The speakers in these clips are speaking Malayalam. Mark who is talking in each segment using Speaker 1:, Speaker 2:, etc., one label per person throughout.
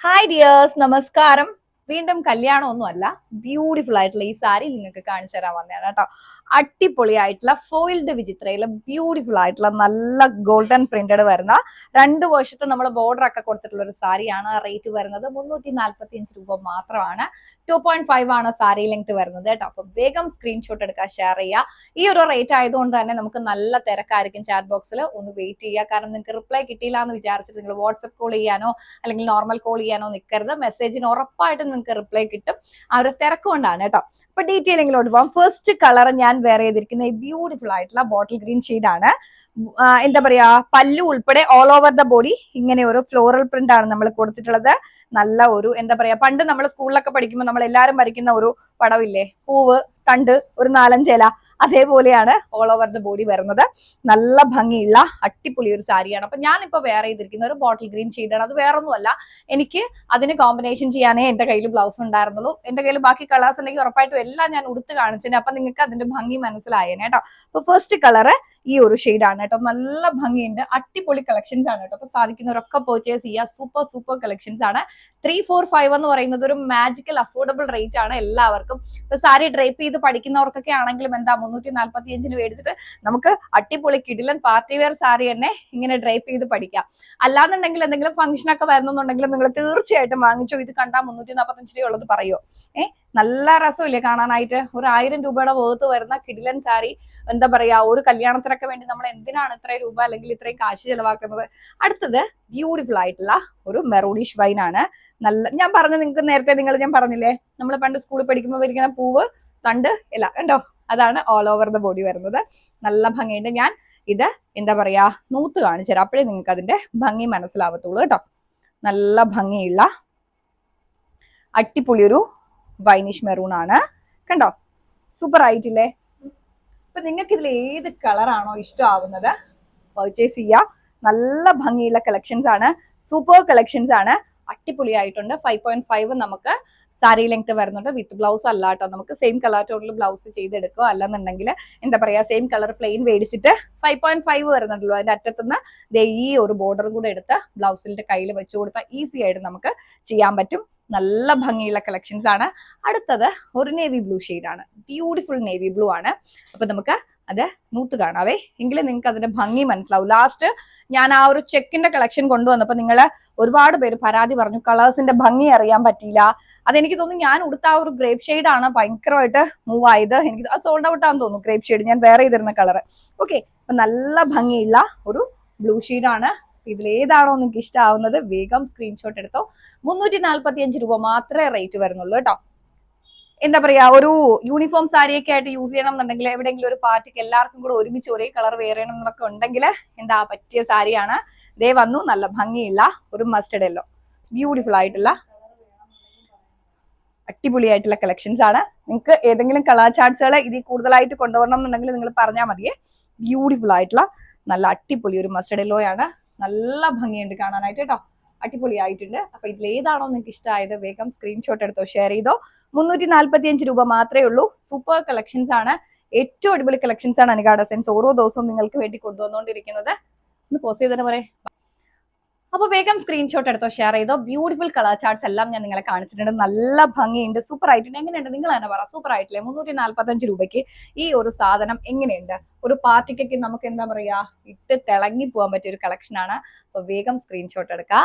Speaker 1: ഹായ് ഡിയേഴ്സ് നമസ്കാരം വീണ്ടും കല്യാണമൊന്നും അല്ല ബ്യൂട്ടിഫുൾ ആയിട്ടുള്ള ഈ സാരി നിങ്ങൾക്ക് കാണിച്ചു തരാൻ വന്നതാണ് കേട്ടോ. അടിപൊളിയായിട്ടുള്ള ഫോയിൽഡ് വിചിത്രയിലെ ബ്യൂട്ടിഫുൾ ആയിട്ടുള്ള നല്ല ഗോൾഡൻ പ്രിന്റഡ് വരുന്ന രണ്ട് വർഷത്തെ നമ്മൾ ബോർഡർ ഒക്കെ കൊടുത്തിട്ടുള്ള ഒരു സാരിയാണ് റേറ്റ് വരുന്നത് മുന്നൂറ്റി നാൽപ്പത്തി അഞ്ച് രൂപ മാത്രമാണ്. ടു പോയിന്റ് ഫൈവ് ആണ് സാരി ലെങ്ത് വരുന്നത് കേട്ടോ. അപ്പൊ വേഗം സ്ക്രീൻഷോട്ട് എടുക്കുക ഷെയർ ചെയ്യുക. ഈ ഒരു റേറ്റ് ആയതുകൊണ്ട് തന്നെ നമുക്ക് നല്ല തിരക്കായിരിക്കും ചാറ്റ് ബോക്സിൽ ഒന്ന് വെയിറ്റ് ചെയ്യുക. കാരണം നിങ്ങൾക്ക് റിപ്ലൈ കിട്ടിയില്ല എന്ന് വിചാരിച്ചിട്ട് നിങ്ങൾ വാട്സപ്പ് കോൾ ചെയ്യാനോ അല്ലെങ്കിൽ നോർമൽ കോൾ ചെയ്യാനോ നിൽക്കരുത്. മെസ്സേജിന് ഉറപ്പായിട്ടും നിങ്ങൾക്ക് റിപ്ലൈ കിട്ടും. ആ ഒരു തിരക്കുകൊണ്ടാണ് കേട്ടോ. അപ്പൊ ഡീറ്റെയിലിങ്ങിലോട്ട് പോകാം ഫസ്റ്റ് കളർ ഞാൻ വേറെ ചെയ്തിരിക്കുന്ന ഈ ബ്യൂട്ടിഫുൾ ആയിട്ടുള്ള ബോട്ടിൽ ഗ്രീൻ ആണ്. എന്താ പറയാ പല്ലു ഉൾപ്പെടെ ഓൾ ഓവർ ദ ബോഡി ഇങ്ങനെ ഒരു ഫ്ലോറൽ പ്രിന്റ് ആണ് നമ്മൾ കൊടുത്തിട്ടുള്ളത്. നല്ല ഒരു എന്താ പറയാ പണ്ട് നമ്മൾ സ്കൂളിലൊക്കെ പഠിക്കുമ്പോൾ നമ്മൾ എല്ലാവരും വരയ്ക്കുന്ന ഒരു പടവില്ലേ? പൂവ് തണ്ട് ഒരു നാലഞ്ചില അതേപോലെയാണ് ഓൾ ഓവർ ദ ബോഡി വരുന്നത്. നല്ല ഭംഗിയുള്ള അടിപൊളി ഒരു സാരിയാണ്. അപ്പൊ ഞാനിപ്പോ വേറെ ചെയ്തിരിക്കുന്ന ഒരു ബോട്ടിൽ ഗ്രീൻ ഷെയ്ഡാണ് അത് വേറൊന്നുമല്ല. എനിക്ക് അതിന് കോമ്പിനേഷൻ ചെയ്യാനേ എന്റെ കയ്യിൽ ബ്ലൗസ് ഉണ്ടായിരുന്നുള്ളൂ. എന്റെ കയ്യിൽ ബാക്കി കളേഴ്സ് ഉണ്ടെങ്കിൽ ഉറപ്പായിട്ടും എല്ലാം ഞാൻ ഉടുത്ത് കാണിച്ചേനെ. അപ്പൊ നിങ്ങൾക്ക് അതിന്റെ ഭംഗി മനസ്സിലായേനെ കേട്ടോ. അപ്പൊ ഫസ്റ്റ് കളറ് ഈ ഒരു ആണ് കേട്ടോ. നല്ല ഭംഗിയുണ്ട്. അടിപൊളി കളക്ഷൻസ് ആണ് കേട്ടോ. അപ്പൊ സാധിക്കുന്നവരൊക്കെ പർച്ചേസ് ചെയ്യുക. സൂപ്പർ സൂപ്പർ കളക്ഷൻസ് ആണ്. ത്രീ ഫോർ ഫൈവ് എന്ന് പറയുന്നത് ഒരു മാജിക്കൽ അഫോർഡബിൾ റേറ്റ് ആണ് എല്ലാവർക്കും. ഇപ്പൊ സാരി ഡ്രൈപ്പ് ചെയ്ത് പഠിക്കുന്നവർക്കൊക്കെ ആണെങ്കിലും എന്താ മുന്നൂറ്റി നാല്പത്തി അഞ്ചിന് മേടിച്ചിട്ട് നമുക്ക് അടിപൊളി കിടിലൻ പാർട്ടി വെയർ സാരി തന്നെ ഇങ്ങനെ ഡ്രൈപ്പ് ചെയ്ത് പഠിക്കാം. അല്ലാന്നുണ്ടെങ്കിൽ എന്തെങ്കിലും ഫംഗ്ഷൻ ഒക്കെ വരുന്നുണ്ടെങ്കിൽ നിങ്ങൾ തീർച്ചയായിട്ടും വാങ്ങിച്ചോ. ഇത് കണ്ടാൽ മുന്നൂറ്റി നാൽപ്പത്തഞ്ച് രൂപ ഉള്ളത് പറയോ. ഏ? നല്ല രസമില്ലേ കാണാനായിട്ട്. ഒരു ആയിരം രൂപയുടെ വേർത്ത് വരുന്ന കിടിലൻ സാരി എന്താ പറയാ ഒരു കല്യാണത്തിനൊക്കെ വേണ്ടി നമ്മൾ എന്തിനാണ് ഇത്രയും രൂപ അല്ലെങ്കിൽ ഇത്രയും കാശ് ചെലവാക്കുന്നത്? അടുത്തത് ബ്യൂട്ടിഫുൾ ആയിട്ടുള്ള ഒരു മെറൂണിഷ് വൈൻ ആണ്. നല്ല ഞാൻ പറഞ്ഞു നിങ്ങൾക്ക് നേരത്തെ നിങ്ങൾ ഞാൻ പറഞ്ഞില്ലേ? നമ്മൾ പണ്ട് സ്കൂളിൽ പഠിക്കുമ്പോൾ വരിക്കുന്ന പൂവ് തണ്ട് ഇല്ല കണ്ടോ? അതാണ് ഓൾ ഓവർ ദ ബോഡി വരുന്നത്. നല്ല ഭംഗിയുണ്ട്. ഞാൻ ഇത് എന്താ പറയാ നൂത്ത് കാണിച്ചു തരാം. അപ്പോഴേ നിങ്ങൾക്ക് അതിന്റെ ഭംഗി മനസ്സിലാവത്തുള്ളൂ കേട്ടോ. നല്ല ഭംഗിയുള്ള അട്ടിപ്പൊളി ഒരു വൈനിഷ് മെറൂൺ ആണ്. കണ്ടോ? സൂപ്പർ ആയിട്ടില്ലേ? അപ്പൊ നിങ്ങൾക്ക് ഇതിൽ ഏത് കളറാണോ ഇഷ്ടമാവുന്നത് പർച്ചേസ് ചെയ്യുക നല്ല ഭംഗിയുള്ള കളക്ഷൻസ് ആണ്. സൂപ്പർ കളക്ഷൻസ് ആണ്. അടിപൊളിയായിട്ടുണ്ട്. ഫൈവ് പോയിന്റ് ഫൈവ് നമുക്ക് സാരി ലെങ്ത് വരുന്നുണ്ട്. വിത്ത് ബ്ലൗസ് അല്ല കേട്ടോ. നമുക്ക് സെയിം കളർ ടോണിൽ ബ്ലൗസ് ചെയ്തെടുക്കുക. അല്ലെന്നുണ്ടെങ്കിൽ എന്താ പറയാ സെയിം കളർ പ്ലെയിൻ മേടിച്ചിട്ട് ഫൈവ് പോയിന്റ് ഫൈവ് വരുന്നുണ്ടല്ലോ. അതിന്റെ അറ്റത്തുനിന്ന് ദേ ഈ ഒരു ബോർഡറും കൂടെ എടുത്ത് ബ്ലൗസിന്റെ കയ്യിൽ വെച്ചു കൊടുത്താൽ ഈസി ആയിട്ട് നമുക്ക് ചെയ്യാൻ പറ്റും. നല്ല ഭംഗിയുള്ള കളക്ഷൻസ് ആണ്. അടുത്തത് ഒരു നേവി ബ്ലൂ ആണ്. ബ്യൂട്ടിഫുൾ നേവി ബ്ലൂ ആണ്. അപ്പൊ നമുക്ക് അത് നൂത്ത് കാണാവേ. എങ്കിലും നിങ്ങൾക്ക് അതിന്റെ ഭംഗി മനസ്സിലാവും. ലാസ്റ്റ് ഞാൻ ആ ഒരു ചെക്കിന്റെ കളക്ഷൻ കൊണ്ടുവന്നപ്പോൾ നിങ്ങൾ ഒരുപാട് പേര് പരാതി പറഞ്ഞു കളേഴ്സിന്റെ ഭംഗി അറിയാൻ പറ്റിയില്ല. അതെനിക്ക് തോന്നുന്നു ഞാൻ ഉടുത്ത ആ ഒരു ഗ്രേപ്പ് ഷെയ്ഡ് ആണ് ഭയങ്കരമായിട്ട് മൂവ് ആയത്. എനിക്ക് സോൾഡ് ഔട്ട് ആണെന്ന് തോന്നുന്നു ഗ്രേപ്പ് ഷെയ്ഡ് ഞാൻ വേറെ ചെയ്തിരുന്ന കളർ ഓക്കെ അപ്പൊ നല്ല ഭംഗിയുള്ള ഒരു ബ്ലൂ ആണ് ഇതിൽ ഏതാണോ നിങ്ങൾക്ക് ഇഷ്ടമാവുന്നത് വേഗം സ്ക്രീൻഷോട്ട് എടുത്തോ. മുന്നൂറ്റി നാല്പത്തി അഞ്ച് രൂപ മാത്രമേ റേറ്റ് വരുന്നുള്ളൂ കേട്ടോ. എന്താ പറയാ ഒരു യൂണിഫോം സാരിയൊക്കെ ആയിട്ട് യൂസ് ചെയ്യണം എന്നുണ്ടെങ്കിൽ എവിടെയെങ്കിലും ഒരു പാർട്ടിക്ക് എല്ലാവർക്കും കൂടെ ഒരുമിച്ച് ഒരേ കളർ ചെയ്യണം എന്നൊക്കെ ഉണ്ടെങ്കിൽ എന്താ പറ്റിയ സാരിയാണ് ദേ വന്നു നല്ല ഭംഗിയുള്ള ഒരു മസ്റ്റഡ് എല്ലോ ബ്യൂട്ടിഫുൾ ആയിട്ടുള്ള അടിപൊളിയായിട്ടുള്ള കളക്ഷൻസ് ആണ്. നിങ്ങൾക്ക് ഏതെങ്കിലും കളർ ചാർട്ട്സുകൾ ഇതിൽ കൂടുതലായിട്ട് കൊണ്ടുവരണം എന്നുണ്ടെങ്കിൽ നിങ്ങൾ പറഞ്ഞാൽ മതിയേ. ബ്യൂട്ടിഫുൾ ആയിട്ടുള്ള നല്ല അടിപൊളി ഒരു മസ്റ്റഡ് എല്ലോയാണ് നല്ല ഭംഗിയുണ്ട് കാണാനായിട്ട് കേട്ടോ അടിപൊളിയായിട്ടുണ്ട്. അപ്പൊ ഇതിൽ ഏതാണോ നിങ്ങൾക്ക് ഇഷ്ടമായത് വേഗം സ്ക്രീൻഷോട്ട് എടുത്തോ ഷെയർ ചെയ്തോ. മുന്നൂറ്റി നാല്പത്തി അഞ്ച് രൂപ മാത്രമേ ഉള്ളൂ. സൂപ്പർ കളക്ഷൻസ് ആണ്. ഏറ്റവും അടിപൊളി കളക്ഷൻസ് ആണ് അനുഗാഡ സെൻസ് ഓരോ ദിവസവും നിങ്ങൾക്ക് വേണ്ടി കൊണ്ടുവന്നുകൊണ്ടിരിക്കുന്നത്. ഒന്ന് പോസ്റ്റ് ചെയ്തിട്ട് പറയേ. അപ്പൊ വേഗം സ്ക്രീൻഷോട്ട് എടുത്തോ ഷെയർ ചെയ്തോ. ബ്യൂട്ടിഫുൾ കളർ ചാർട്ട്സ് എല്ലാം ഞാൻ നിങ്ങളെ കാണിച്ചിട്ടുണ്ട്. നല്ല ഭംഗിയുണ്ട്. സൂപ്പർ ആയിട്ടുണ്ട്. എങ്ങനെയുണ്ട്? നിങ്ങൾ തന്നെ പറ. സൂപ്പർ ആയിട്ടില്ലേ? മുന്നൂറ്റി നാല്പത്തഞ്ച് രൂപയ്ക്ക് ഈ ഒരു സാധനം എങ്ങനെയുണ്ട്? ഒരു പാർട്ടിക്കൊക്കെ നമുക്ക് എന്താ പറയാ ഇട്ട് തിളങ്ങി പോകാൻ പറ്റിയ ഒരു കളക്ഷനാണ് ആണ്. അപ്പൊ വേഗം സ്ക്രീൻഷോട്ട് എടുക്കുക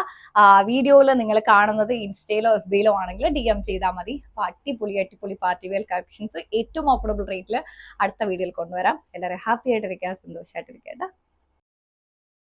Speaker 1: വീഡിയോയിൽ നിങ്ങൾ കാണുന്നത് ഇൻസ്റ്റയിലോ എഫ് ബിയിലോ ആണെങ്കിൽ ഡി എം ചെയ്താൽ മതി അടിപൊളി അടിപൊളി പാർട്ടി വെയർ കളക്ഷൻസ് ഏറ്റവും അഫോർഡബിൾ റേറ്റിൽ അടുത്ത വീഡിയോയിൽ കൊണ്ടുവരാം. എല്ലാവരും ഹാപ്പി ആയിട്ടിരിക്കുക സന്തോഷമായിട്ടിരിക്കുക